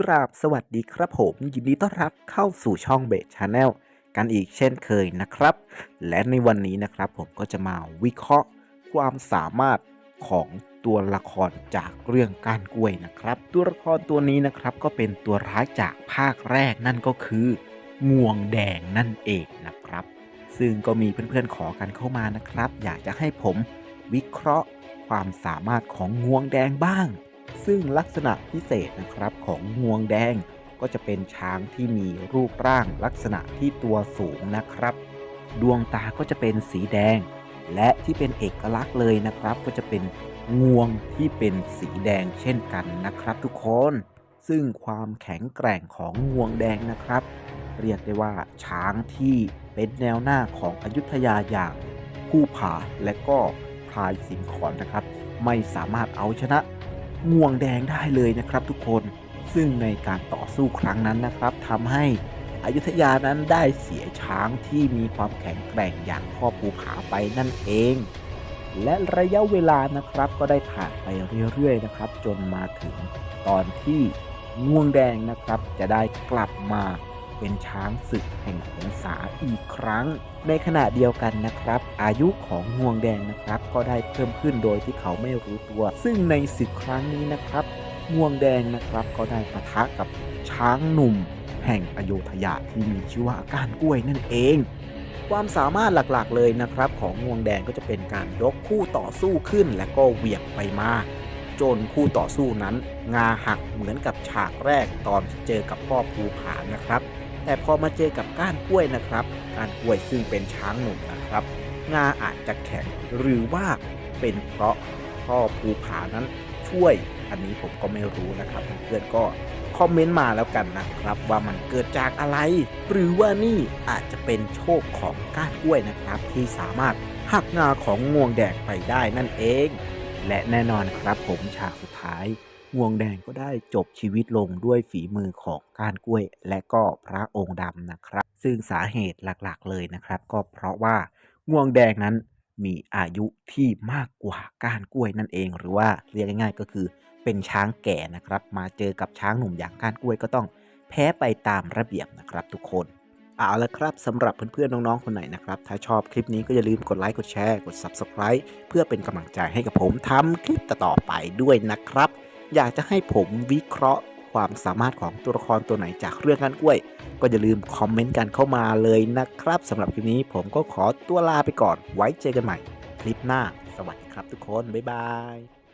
กราบสวัสดีครับผม ยินดีต้อนรับเข้าสู่ช่องเบสชาแนลกันอีกเช่นเคยนะครับ และในวันนี้นะครับผมก็จะมาวิเคราะห์ความสามารถของตัวละครจากเรื่องก้านกล้วยนะครับ ตัวละครตัวนี้นะครับก็เป็นตัวร้ายจากภาคแรกนั่นก็คืองวงแดงนั่นเองนะครับ ซึ่งก็มีเพื่อนๆขอกันเข้ามานะครับ อยากจะให้ผมวิเคราะห์ความสามารถของงวงแดงบ้าง ซึ่งลักษณะพิเศษนะครับของงวงแดง ก็จะเป็นช้างที่มีรูปร่างลักษณะที่ตัวสูงนะครับ ดวงตาก็จะเป็นสีแดง และที่เป็นเอกลักษณ์เลยนะครับ ก็จะเป็นงวงที่เป็นสีแดงเช่นกันนะครับทุกคน ซึ่งความแข็งแกร่งของงวงแดงนะครับ เรียกได้ว่าช้างที่เป็นแนวหน้าของอยุธยาอย่างผู้ผาและก็พลายสิงขอนนะครับ ไม่สามารถเอาชนะ งวงแดงได้เลยนะครับทุกคนซึ่งในการต่อสู้ครั้งนั้นนะครับทำให้อยุธยานั้นได้เสียช้างที่มีความแข็งแกร่งอย่างพ่อภูผาไปนั่นเอง และระยะเวลานะครับก็ได้ผ่านไปเรื่อยๆนะครับ จนมาถึงตอนที่งวงแดงนะครับจะได้กลับมา เป็นช้างศึกแห่งหงสาอีกครั้ง ในขณะเดียวกันนะครับ อายุของงวงแดงนะครับ ก็ได้เพิ่มขึ้นโดยที่เขาไม่รู้ตัว ซึ่งในศึกครั้งนี้นะครับงวงแดงนะครับก็ได้ปะทะกับช้างหนุ่ม แห่งอโยธยาที่มีชื่อว่ากานกล้วยนั่นเองความสามารถหลักๆ เลยนะครับ ของงวงแดงก็จะเป็นการยกคู่ต่อสู้ขึ้น และก็เหวี่ยงไปมาจนคู่ต่อสู้นั้น งาหักเหมือนกับฉากแรกตอนเจอกับพ่อภูผานะครับ แต่พอมาเจอกับก้านกล้วยนะครับ ก้านกล้วยซึ่งเป็นช้างหนุ่มนะครับ งาอาจจะแข็งหรือว่าเป็นเพราะพ่อภูผานั้นช่วย อันนี้ผมก็ไม่รู้นะครับเพื่อนก็คอมเมนต์มาแล้วกันนะครับ ว่ามันเกิดจากอะไร หรือว่านี่อาจจะเป็นโชคของก้านกล้วยนะครับ ที่สามารถหักงาของงวงแดงไปได้นั่นเอง และแน่นอนครับผมฉากสุดท้าย งวงแดงก็ได้จบชีวิตลงด้วยฝีมือของก้านกล้วย และก็พระองค์ดำนะครับ ซึ่งสาเหตุหลักๆ เลยนะครับ ก็เพราะว่างวงแดงนั้นมีอายุที่มากกว่าก้านกล้วยนั่นเอง หรือว่าเรียกง่ายๆ ก็คือเป็นช้างแก่นะครับ มาเจอกับช้างหนุ่มอย่างก้านกล้วยก็ต้องแพ้ไปตามระเบียบนะครับทุกคนเอาละครับสำหรับเพื่อนๆน้องๆคนไหนนะครับ ถ้าชอบคลิปนี้ก็อย่าลืมกดไลค์กดแชร์กด Subscribe เพื่อเป็นกำลังใจให้กับผมทำคลิปต่อๆไปด้วยนะครับ อยากจะให้ผมวิเคราะห์ความสามารถของตัวละครตัวไหนจากเรื่องก้านกล้วย ก็อย่าลืมคอมเมนต์กันเข้ามาเลยนะครับสำหรับคลิปนี้ผมก็ขอตัวลาไปก่อนไว้เจอกันใหม่ คลิปหน้า สวัสดีครับทุกคน บ๊ายบาย